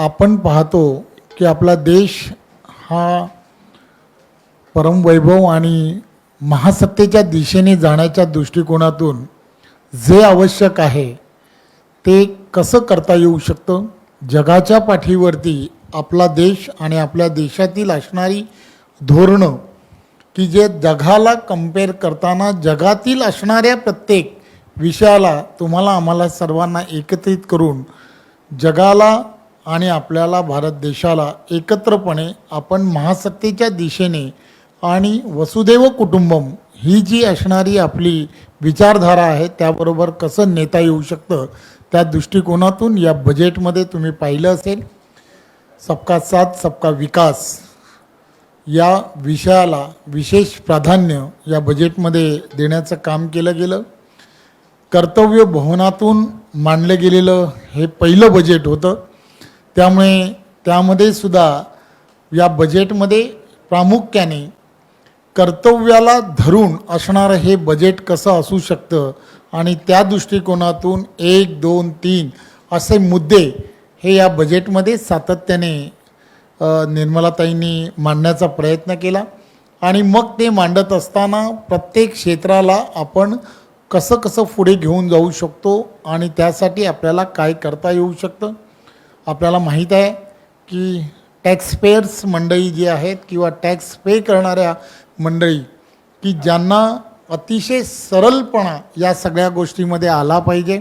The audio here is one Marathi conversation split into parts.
आपण पाहतो की आपला देश हा परमवैभव आणि महासत्तेच्या दिशेने जाण्याच्या दृष्टिकोनातून जे आवश्यक आहे ते कसं करता येऊ शकतं? जगाच्या पाठीवरती आपला देश आणि आपल्या देशातील असणारी धोरणं की जे जगाला कंपेअर करताना जगातील असणाऱ्या प्रत्येक विषयाला तुम्हाला आम्हाला सर्वांना एकत्रित करून जगाला आणि आपल्याला भारत देशाला एकत्रपणे आपण महासत्तेच्या दिशेने आणि वसुदेव कुटुंबम ही जी असणारी आपली विचारधारा आहे त्याबरोबर कसं नेता येऊ शकतं त्या दृष्टिकोनातून या बजेटमध्ये तुम्ही पाहिलं असेल. सबका साथ सबका विकास या विषयाला विशेष प्राधान्य या बजेटमध्ये देण्याचं काम केलं गेलं. कर्तव्य भवनातून मांडलं गेलेलं हे पहिलं बजेट होतं. त्यामुळे त्यामध्ये सुद्धा या बजेटमध्ये प्रामुख्याने कर्तव्याला धरून असणारं हे बजेट कसं असू शकतं आणि त्या दृष्टिकोनातून एक दोन तीन असे मुद्दे हे या बजेटमध्ये सातत्याने निर्मलाताईंनी मांडण्याचा प्रयत्न केला. आणि मग ते मांडत असताना प्रत्येक क्षेत्राला आपण कसं कसं पुढे घेऊन जाऊ शकतो आणि त्यासाठी आपल्याला काय करता येऊ शकतं? आपल्याला माहीत आहे की टॅक्सपेयर्स मंडळी जी आहेत किंवा टॅक्स पे करणाऱ्या मंडळी की ज्यांना अतिशय सरळपणा या सगळ्या गोष्टीमध्ये आला पाहिजे.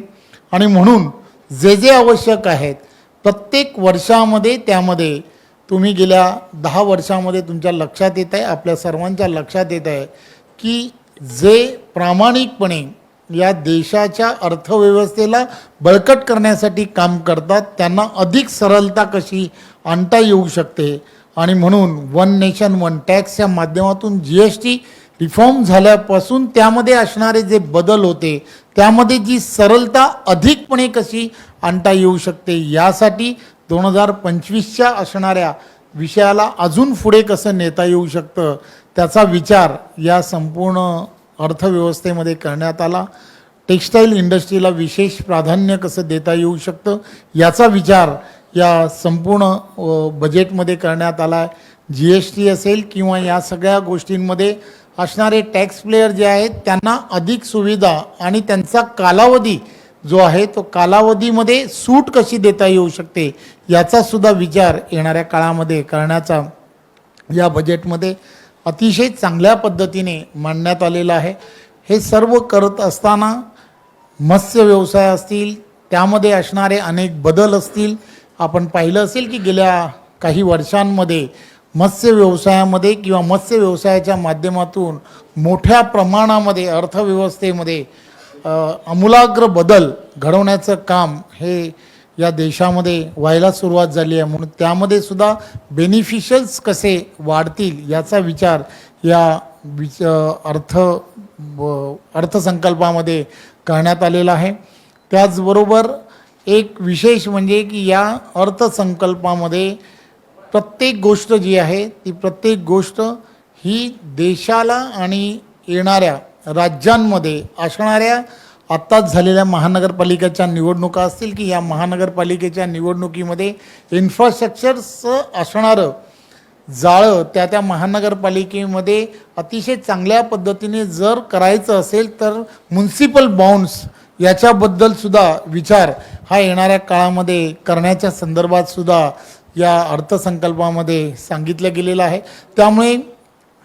आणि म्हणून जे जे आवश्यक आहेत प्रत्येक वर्षामध्ये त्यामध्ये तुम्ही गेल्या दहा वर्षामध्ये तुमच्या लक्षात येत आहे आपल्या सर्वांच्या लक्षात येत आहे की जे प्रामाणिकपणे या देशाच्या अर्थव्यवस्थेला बळकट करण्यासाठी काम करतात. त्यांना अधिक सरलता कशी आणता येऊ शकते? आणि म्हणून वन नेशन वन टॅक्सच्या माध्यमातून जी एस टी रिफॉर्म झाल्यापासून त्यामध्ये असणारे जे बदल होते त्यामध्ये जी सरलता अधिकपणे कशी आणता येऊ शकते यासाठी दोन हजार पंचवीसच्या असणाऱ्या विषयाला अजून पुढे कसं नेता येऊ शकतं त्याचा विचार या संपूर्ण अर्थव्यवस्थेमध्ये करण्यात आला. टेक्स्टाईल इंडस्ट्रीला विशेष प्राधान्य कसं देता येऊ शकतं? याचा विचार या संपूर्ण बजेटमध्ये करण्यात आला आहे जी एस टी असेल किंवा या सगळ्या गोष्टींमध्ये असणारे टॅक्स प्लेयर जे आहेत त्यांना अधिक सुविधा आणि त्यांचा कालावधी जो आहे तो कालावधीमध्ये सूट कशी देता येऊ शकते? याचासुद्धा विचार येणाऱ्या काळामध्ये करण्याचा या बजेटमध्ये अतिशय चांगल्या पद्धतीने मांडण्यात आलेलं आहे. हे सर्व करत असताना मत्स्य व्यवसाय असतील त्यामध्ये असणारे अनेक बदल असतील. आपण पाहिलं असेल की गेल्या काही वर्षांमध्ये मत्स्य व्यवसायामध्ये किंवा मत्स्य व्यवसायाच्या माध्यमातून मोठ्या प्रमाणामध्ये अर्थव्यवस्थेमध्ये अमूलाग्र आमूलाग्र बदल घडवण्याचं काम हे या देशामध्ये व्हायला सुरुवात झाली आहे. म्हणून त्यामध्ये सुद्धा बेनिफिशल्स कसे वाढतील याचा विचार या विच अर्थ ब- अर्थसंकल्पामध्ये करण्यात आलेला आहे. त्याचबरोबर एक विशेष म्हणजे की या अर्थसंकल्पामध्ये प्रत्येक गोष्ट जी आहे ती प्रत्येक गोष्ट ही देशाला आणि येणाऱ्या राज्यांमध्ये असणाऱ्या आत्ताच झालेल्या महानगरपालिकेच्या निवडणुका असतील की या महानगरपालिकेच्या निवडणुकीमध्ये इन्फ्रास्ट्रक्चरचं असणारं जाळं त्या त्या महानगरपालिकेमध्ये अतिशय चांगल्या पद्धतीने जर करायचं असेल तर म्युन्सिपल बाउंड्स याच्याबद्दलसुद्धा विचार हा येणाऱ्या काळामध्ये करण्याच्या संदर्भातसुद्धा या अर्थसंकल्पामध्ये सांगितलं गेलेलं आहे. त्यामुळे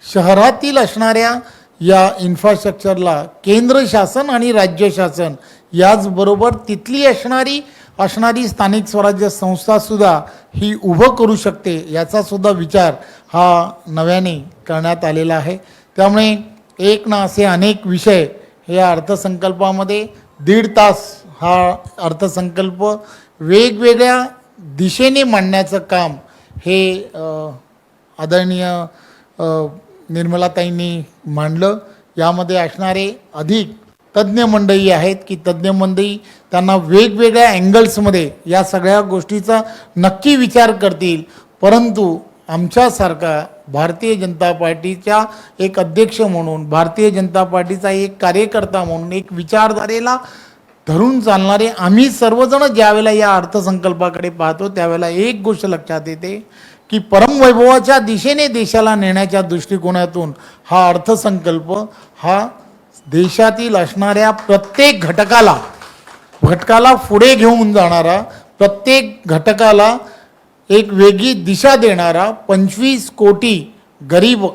शहरातील असणाऱ्या या इन्फ्रास्ट्रक्चरला केंद्र शासन आणि राज्य शासन याचबरोबर तिथली असणारी असणारी स्थानिक स्वराज्य संस्थासुद्धा ही उभं करू शकते याचासुद्धा विचार हा नव्याने करण्यात आलेला आहे. त्यामुळे एक ना असे अनेक विषय या अर्थसंकल्पामध्ये दीड तास हा अर्थसंकल्प वेगवेगळ्या दिशेने मांडण्याचं काम हे आदरणीय निर्मलाताईंनी मांडलं. यामध्ये असणारे अधिक तज्ज्ञ मंडळी आहेत की तज्ज्ञ मंडळी त्यांना वेगवेगळ्या अँगल्समध्ये या सगळ्या गोष्टीचा नक्की विचार करतील. परंतु आमच्यासारखा भारतीय जनता पार्टीच्या एक अध्यक्ष म्हणून भारतीय जनता पार्टीचा एक कार्यकर्ता म्हणून एक विचारधारेला धरून चालणारे आम्ही सर्वजण ज्यावेळेला या अर्थसंकल्पाकडे पाहतो त्यावेळेला एक गोष्ट लक्षात येते. की परमवैभवाच्या दिशेने देशाला नेण्याच्या दृष्टिकोनातून हा अर्थसंकल्प हा देशातील असणाऱ्या प्रत्येक घटकाला घटकाला पुढे घेऊन जाणारा प्रत्येक घटकाला एक वेगळी दिशा देणारा पंचवीस कोटी गरीब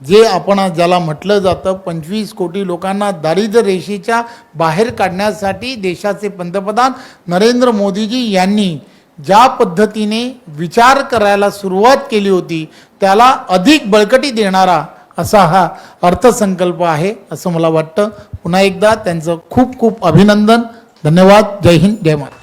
जे आपण ज्याला म्हटलं जातं पंचवीस कोटी लोकांना दारिद्र्य रेषेच्या बाहेर काढण्यासाठी देशाचे पंतप्रधान नरेंद्र मोदीजी यांनी ज्या पद्धतीने विचार करायला सुरुवात केली होती त्याला अधिक बळकटी देणारा असा हा अर्थसंकल्प आहे असं मला वाटतं. पुन्हा एकदा त्यांचं खूप खूप अभिनंदन. धन्यवाद. जय हिंद. जय महाराज